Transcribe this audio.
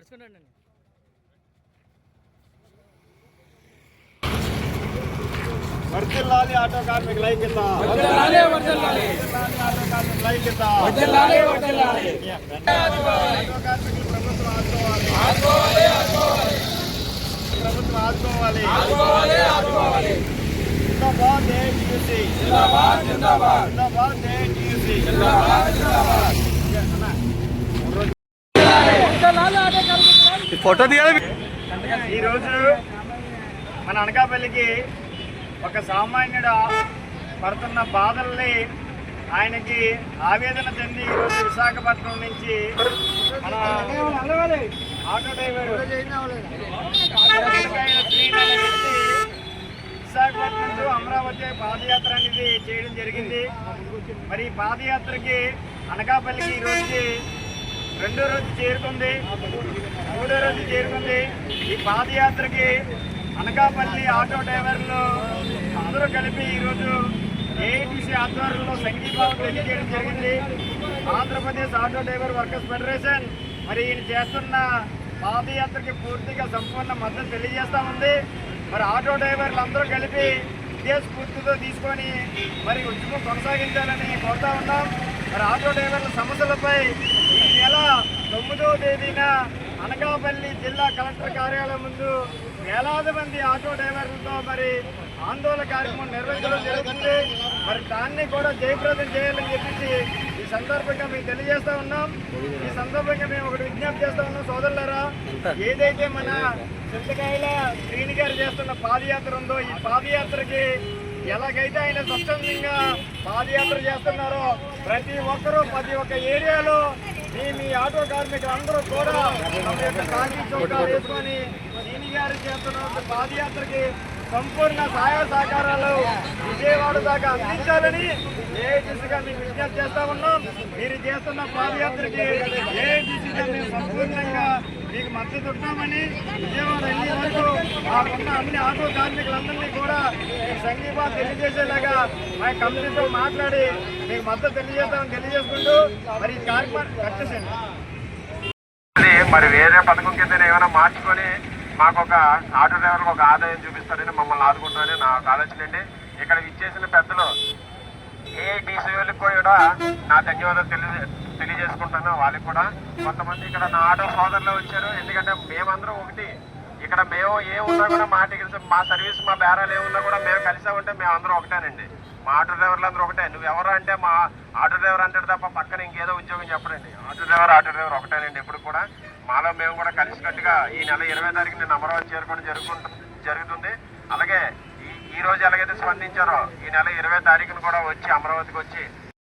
నడుచుకుంటాండి వర్ధిల్లాలి ఆటో కార్మికుల ఐక్యత వర్ధిల్లాలి, వర్ధిల్లాలి. వర్ధిల్లాలి ఆటో కార్మికుల ఐక్యత వర్ధిల్లాలి, వర్ధిల్లాలి. ఆటో కార్మికులు ప్రభుత్వం ఆదుకోవాలి ప్రభుత్వం ఆదుకోవాలి ఆదుకోవాలి, ఆదుకోవాలి. జిందాబాద్ ఏటీయూసీ జిందాబాద్, జిందాబాద్. జిందాబాద్ ఏటీయూసీ జిందాబాద్, జిందాబాద్. ఫోటో తీయాలి. ఈరోజు మన అనకాపల్లికి ఒక సామాన్యుడు పడుతున్న బాధల్ని ఆయనకి ఆవేదన చెంది ఈరోజు విశాఖపట్నం నుంచి మన auto driver Visakhapatnam to Amaravati padayatra అనేది చేయడం జరిగింది. మరి పాదయాత్రకి అనకాపల్లికి ఈ రెండో రోజు చేరుకుంది. మూడో రోజు చేరుకుంది. ఈ పాదయాత్రకి అనకాపల్లి ఆటో డ్రైవర్లు అందరూ కలిపి ఈరోజు ఏఐటీసీ ఆధ్వర్యంలో సంఘీభావం తెలియజేయడం జరిగింది. Andhra Pradesh auto driver workers federation మరి ఈయన చేస్తున్న పాదయాత్రకి పూర్తిగా సంపూర్ణ మద్దతు తెలియజేస్తా ఉంది. మరి ఆటో డ్రైవర్లు అందరూ కలిపి ఇదే స్ఫూర్తితో తీసుకొని మరి ఉద్యమం కొనసాగించాలని కోరుతా ఉన్నాం. మరి ఆటో డ్రైవర్ల సమస్యలపై తొమ్మిదవ తేదీన అనకాపల్లి జిల్లా కలెక్టర్ కార్యాలయం ముందు వేలాది మంది ఆటో డ్రైవర్లతో మరి ఆందోళన కార్యక్రమం నిర్వహించడం జరుగుతుంది. మరి దాన్ని కూడా జయప్రదం చేయాలని చెప్పేసి ఈ సందర్భంగా మేము తెలియజేస్తా ఉన్నాం. ఈ సందర్భంగా మేము ఒకటి విజ్ఞప్తి చేస్తా ఉన్నాం సోదరులరా. ఏదైతే మన చింతకాయల శ్రీని గారు చేస్తున్న పాదయాత్ర ఉందో ఈ పాదయాత్రకి ఎలాగైతే ఆయన స్వచ్ఛందంగా పాదయాత్ర చేస్తున్నారో ప్రతి ఒక్కరూ ప్రతి ఒక్క ఏరియాలో మీ మీ ఆటో కార్మికులు అందరూ కూడా తమ యొక్క కాకి చొక్కా వేసుకొని దీని గారు చేస్తున్న పాదయాత్రకి సంపూర్ణ సహాయ సహకారాలు విజయవాడ దాకా అందించాలని ఏఐటీసీగా మేము విజ్ఞప్తి చేస్తా ఉన్నాం. మీరు చేస్తున్న పాదయాత్రకి ఏఐటీసీగా మేము సంపూర్ణంగా మీకు విజయవాడ వెళ్ళే వరకు మాకున్న అన్ని ఆటో కార్మికులందరినీ కూడా సంఘీభా తెలియజేసేలాగా మా కంపెనీతో మాట్లాడి మీకు మద్దతు తెలియజేస్తామని తెలియజేసుకుంటూ మరి ఈ కార్యక్రమం కట్టేసండి మరి వేరే పథకం కింద ఏమైనా మార్చుకొని మాకు ఒక ఆటో డ్రైవర్కి ఒక ఆదాయం చూపిస్తారని మమ్మల్ని ఆదుకుంటారని నా ఆలోచన అండి. ఇక్కడ ఇచ్చేసిన పెద్దలు ఏ డీసీఓలకు కూడా నా ధన్యవాదాలు తెలియదు తెలియజేసుకుంటాను వాళ్ళకి కూడా. కొంతమంది ఇక్కడ నా ఆటో సోదరులు వచ్చారు. ఎందుకంటే మేమందరం ఒకటి. ఇక్కడ మేము ఏ ఉన్నా కూడా మా టికెట్స్ మా సర్వీస్ మా బేరాలు ఏమున్నా కూడా మేము కలిసామంటే మేము అందరం ఒకటేనండి. మా ఆటో డ్రైవర్లు అందరూ ఒకటే. నువ్వు ఎవరు అంటే మా ఆటో డ్రైవర్ అంటాడు తప్ప పక్కన ఇంకేదో ఉద్యోగం చెప్పడండి. ఆటో డ్రైవర్ ఆటో డ్రైవర్ ఒకటేనండి ఇప్పుడు కూడా. మాలో మేము కూడా కలిసికట్టుగా ఈ నెల ఇరవై తారీఖు నేను అమరావతి చేరుకోవడం జరుగుతుంది జరుగుతుంది. అలాగే ఈ ఈ రోజు ఎలాగైతే స్పందించారో ఈ నెల ఇరవై తారీఖున కూడా వచ్చి అమరావతికి వచ్చి